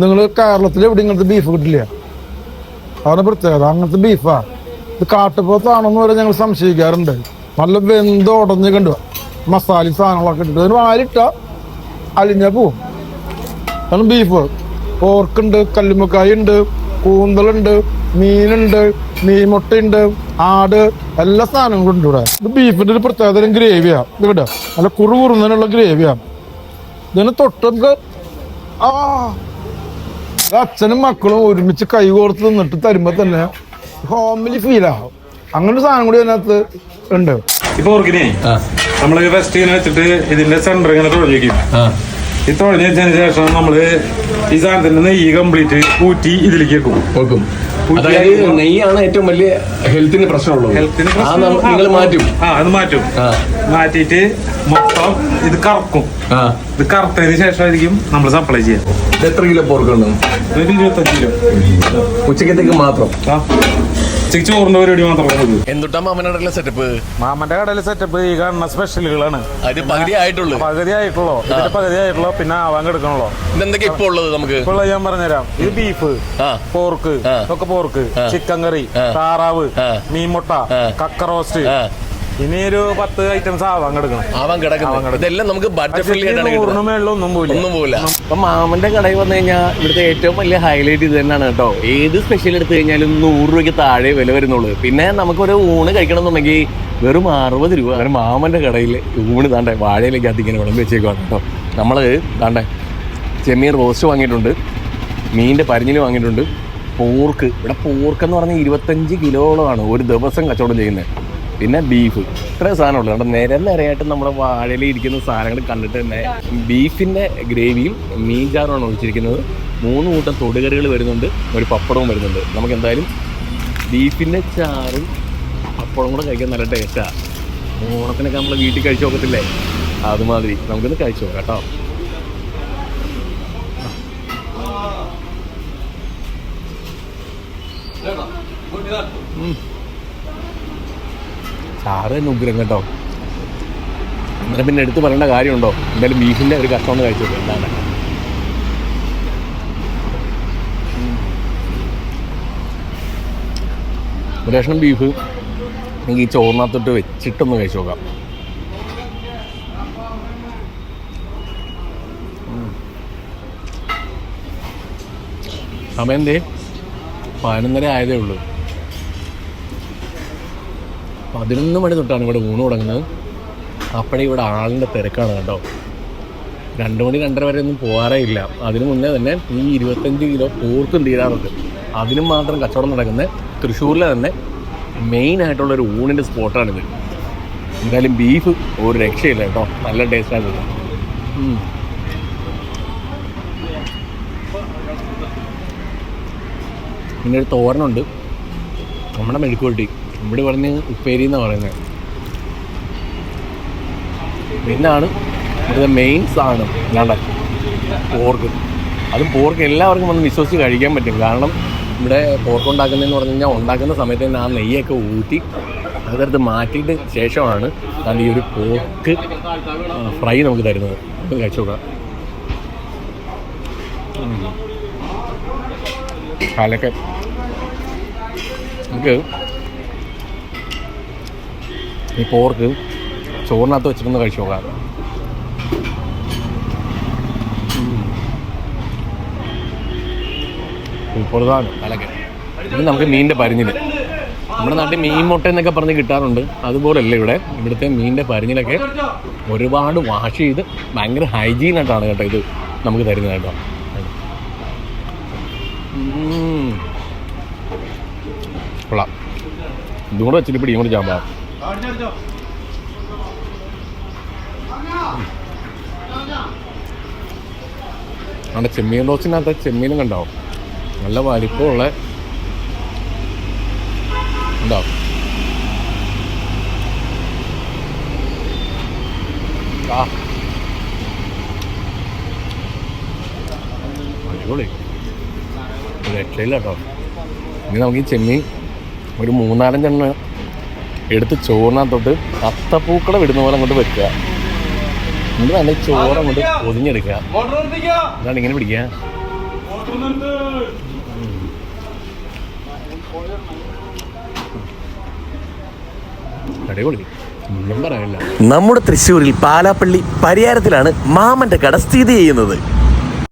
നിങ്ങൾ കേരളത്തിൽ എവിടെ ഇങ്ങനത്തെ ബീഫ് കിട്ടില്ല. അതാണ് പ്രത്യേകത. അങ്ങനത്തെ ബീഫാ ഇത് കാട്ടുപോത്താണെന്ന് വരെ ഞങ്ങൾ സംശയിക്കാറുണ്ട്. നല്ല വെന്ത് ഉടഞ്ഞ് കണ്ടു. മസാല സാധനങ്ങളൊക്കെ ഇട്ടിട്ട്. അതിന് വാരിട്ട അലിഞ്ഞ പോവും. അതാണ് ബീഫ് പോർക്കുണ്ട് കല്ലുമ്മക്കായ ഉണ്ട് കൂന്തലുണ്ട് മീനുണ്ട് മീൻമുട്ടയുണ്ട് ആട് എല്ലാ സാധനങ്ങളും ഉണ്ട് ഇവിടെ. ഇത് ബീഫിന്റെ ഒരു പ്രത്യേകത ഗ്രേവിയാ. ഇത് ഇവിടെ. നല്ല കുറു കുറുന്നതിനുള്ള ഗ്രേവിയാ. ഇതിന് തൊട്ട് നമുക്ക് ആ അച്ഛനും മക്കളും ഒരുമിച്ച് കൈ കോർത്ത് നിന്നിട്ട് തരുമ്പോ തന്നെ ഹോമിലി ഫീൽ ആവും അങ്ങനെ ഒരു സാധനം കൂടി അതിനകത്ത് ഉണ്ട്. ഇപ്പൊ ഓർക്കിനെ നമ്മൾ ഫസ്റ്റ് ഇങ്ങനെ വെച്ചിട്ട് ഇതിന്റെ സെന്റർ ഇങ്ങനെ തുടങ്ങിയിരിക്കും ഈ ശേഷം നമ്മൾ ഈ സാധനത്തിന്റെ നെയ്യ് കംപ്ലീറ്റ് കൂറ്റി ഇതിലേക്ക് വെക്കും. വെക്കും. അതായത് നെയ്യാണ് ഏറ്റവും വലിയ ഹെൽത്തിന് പ്രശ്നമുള്ളത്. ഹെൽത്തിന് നിങ്ങൾ മാറ്റും. ആ അത് മാറ്റും. ആ. മാറ്റിയിട്ട് മൊത്തം ഇത് കറക്കും. ഇത് കറുത്തതിന് ശേഷമായിരിക്കും നമ്മൾ സപ്ലൈ ചെയ്യാം എത്ര കിലോ പോർക്കുണ്ട് ഒരു ഇരുപത്തഞ്ച് കിലോ. ഉച്ചക്കത്തേക്ക് മാത്രം. ആ. ഉച്ചയ്ക്ക് ചോറിന്റെ പരിപാടി മാത്രമേ ഉള്ളൂ. എന്തുട്ടാ മാമനടല്ല സെറ്റപ്പ് മാമന്റെ കടയിലെ സെറ്റപ്പ് ഈ കാണുന്ന സ്പെഷ്യലുകളാണ് അത് പകുതി ആയിട്ടുള്ളൂ. പകുതി ആയിട്ടുള്ളൂ. ഇതിന്റെ പകുതി ആയിട്ടുള്ളൂ പിന്നെ ആവാൻ കിടക്കണല്ലോ ഇതെന്തൊക്കെ ഇപ്പൊ ഉള്ളത് നമുക്ക്? ഇപ്പോൾ ഞാൻ പറഞ്ഞുതരാം. ഇത് ബീഫ് ആ. പോർക്ക് ഒക്കെ പോർക്ക് ചിക്കൻ കറി താറാവ്. മീൻമുട്ട കക്ക റോസ്റ്റ് ഇനി ഒരു പത്ത് ഐറ്റംസ് ആവാൻ കിടക്കണം. ആവാൻ കിടക്കുന്നു. ഇതെല്ലാം നമുക്ക് ബഡ്ജറ്റ് ഫ്രണ്ട്ലി ആയിട്ടാണ് ഒന്നും പോവില്ല. അപ്പൊ മാമന്റെ കടയിൽ വന്നു കഴിഞ്ഞാൽ ഇവിടുത്തെ ഏറ്റവും വലിയ ഹൈലൈറ്റ് ഇത് തന്നെയാണ് കേട്ടോ. ഏത് സ്പെഷ്യൽ എടുത്തു കഴിഞ്ഞാലും നൂറ് രൂപയ്ക്ക് താഴെ വില വരുന്നുള്ളൂ. പിന്നെ നമുക്കൊരു ഊണ് കഴിക്കണം എന്നുണ്ടെങ്കിൽ വെറും അറുപത് രൂപ. അങ്ങനെ മാമന്റെ കടയിൽ ഊണ് താണ്ടെ വാഴയിലേക്ക് അധികം വിളമ്പ് വിളമ്പി വെച്ചേക്കുവാണ് കേട്ടോ. നമ്മൾ താണ്ടെ ചെമ്മീൻ റോസ്റ്റ് വാങ്ങിയിട്ടുണ്ട്. മീനിന്റെ പരിഞ്ഞിൽ വാങ്ങിയിട്ടുണ്ട്. പോർക്ക് ഇവിടെ പോർക്ക് എന്ന് പറഞ്ഞാൽ ഇരുപത്തഞ്ച് കിലോളമാണ് ഒരു ദിവസം കച്ചവടം ചെയ്യുന്നത്. പിന്നെ ബീഫ്. ഇത്രയും സാധനമുള്ളൂ. നമ്മുടെ നേരെ നേരെയായിട്ട് നമ്മുടെ വാഴയിൽ ഇരിക്കുന്ന സാധനങ്ങൾ കണ്ടിട്ട് തന്നെ ബീഫിന്റെ ഗ്രേവിയും മീൻ ചാറുമാണ് ഒഴിച്ചിരിക്കുന്നത്. മൂന്ന് കൂട്ടം തൊടുകറികൾ വരുന്നുണ്ട്. ഒരു പപ്പടവും വരുന്നുണ്ട്. നമുക്ക് എന്തായാലും ബീഫിന്റെ ചാറും പപ്പടവും കൂടെ കഴിക്കാൻ നല്ല ടേസ്റ്റാണ് ഓണത്തിനൊക്കെ നമ്മൾ വീട്ടിൽ കഴിച്ചു നോക്കത്തില്ലേ? അതുമാതിരി. നമുക്കിന്ന് കഴിച്ചു നോക്കാം കേട്ടോ. ചാറ് തന്നെ ഉഗ്രം കേട്ടോ. അന്നേരം പിന്നെ എടുത്ത് പറയേണ്ട കാര്യമുണ്ടോ? എന്തായാലും ബീഫിന്റെ ഒരു കഷ്ടം ഒന്ന് കഴിച്ചു. എന്താണ്? ഒരു ബീഫ്. എനിക്ക് ഈ ചോറിനകത്തോട്ട് വെച്ചിട്ടൊന്ന് കഴിച്ചു നോക്കാം. സമയം എന്തേ? പതിനൊന്നര ആയതേ ഉള്ളൂ. പതിനൊന്ന് മണി തൊട്ടാണ് ഇവിടെ ഊണ് തുടങ്ങുന്നത്. അപ്പോഴേ ഇവിടെ ആളിന്റെ തിരക്കാണ് കേട്ടോ. രണ്ട് മണി രണ്ടര വരെ ഒന്നും പോകാറേ ഇല്ല. അതിനു മുന്നേ തന്നെ ഈ ഇരുപത്തഞ്ച് കിലോ പോർക്കും തീരാറുണ്ട്. അതിനും മാത്രം കച്ചവടം നടക്കുന്ന തൃശ്ശൂരിലെ തന്നെ മെയിൻ ആയിട്ടുള്ള ഒരു ഊണിന്റെ സ്പോട്ടാണിത്. എന്തായാലും ബീഫ് ഒരു രക്ഷയില്ല കേട്ടോ. നല്ല ടേസ്റ്റാണ് ഉം. പിന്നെ ഒരു തോരനുണ്ട്. നമ്മുടെ മെഴുക്കുവട്ടി ഇവിടെ പറഞ്ഞ് ഉപ്പേരി എന്നാണ് പറയുന്നത്. പിന്നാണ് ഇവിടുത്തെ മെയിൻ സാധനം. അല്ലാണ്ട് പോർക്ക്. അതും പോർക്ക് എല്ലാവർക്കും വന്ന് വിശ്വസിച്ച് കഴിക്കാൻ പറ്റും. കാരണം ഇവിടെ പോർക്ക് ഉണ്ടാക്കുന്നതെന്ന് പറഞ്ഞു കഴിഞ്ഞാൽ ഉണ്ടാക്കുന്ന സമയത്ത് തന്നെ ആ നെയ്യൊക്കെ ഊറ്റി അതെടുത്ത് മാറ്റിയിട്ട് ശേഷമാണ് ഞാൻ ഈ ഒരു പോർക്ക് ഫ്രൈ നമുക്ക് തരുന്നത്. നമുക്ക് കഴിച്ചു നോക്കാം. ഉം. കാലൊക്കെ. നമുക്ക് ഈ പോർക്ക് ചോറിനകത്ത് വെച്ചിട്ടൊന്ന് കഴിച്ചു നോക്കാം സൂപ്പർതാണ് അലക്കെ ഇത് നമുക്ക് മീനിന്റെ പരിഞ്ഞിൽ. നമ്മുടെ നാട്ടിൽ മീൻ മുട്ട എന്നൊക്കെ പറഞ്ഞ് കിട്ടാറുണ്ട്. അതുപോലല്ല ഇവിടെ. ഇവിടുത്തെ മീനിന്റെ പരിഞ്ഞിലൊക്കെ ഒരുപാട് വാഷ് ചെയ്ത് ഭയങ്കര ഹൈജീൻ ആയിട്ടാണ് കേട്ടോ ഇത് നമുക്ക് തരുന്നത് കേട്ടോ. കൊള്ളാം. ഇതും കൂടെ വെച്ചിട്ട് പിടിയും കൂടി ചാമ്പാ അവിടെ ചെമ്മീൻ റോസിനകത്ത് ചെമ്മീനും കണ്ടോ നല്ല വലിപ്പമുള്ള ഉണ്ടോ ആ. അടിപൊളി. രക്ഷയില്ല കേട്ടോ. ഇനി നമുക്ക് ഈ ചെമ്മീൻ ഒരു മൂന്നാലഞ്ചെണ്ണം എടുത്ത് ചോറിനകത്തോട്ട് അത്തപ്പൂക്കളെ വിടുന്ന പോലെ അങ്ങോട്ട് വെക്കുക. എന്നിട്ട് നല്ല ചോറ് അങ്ങോട്ട് പൊതിഞ്ഞെടുക്കുക. എന്താണ് ഇങ്ങനെ പിടിക്കുക. നമ്മുടെ തൃശ്ശൂരിൽ പാലാപ്പള്ളി പരിയാരത്തിലാണ് മാമന്റെ കട സ്ഥിതി ചെയ്യുന്നത്.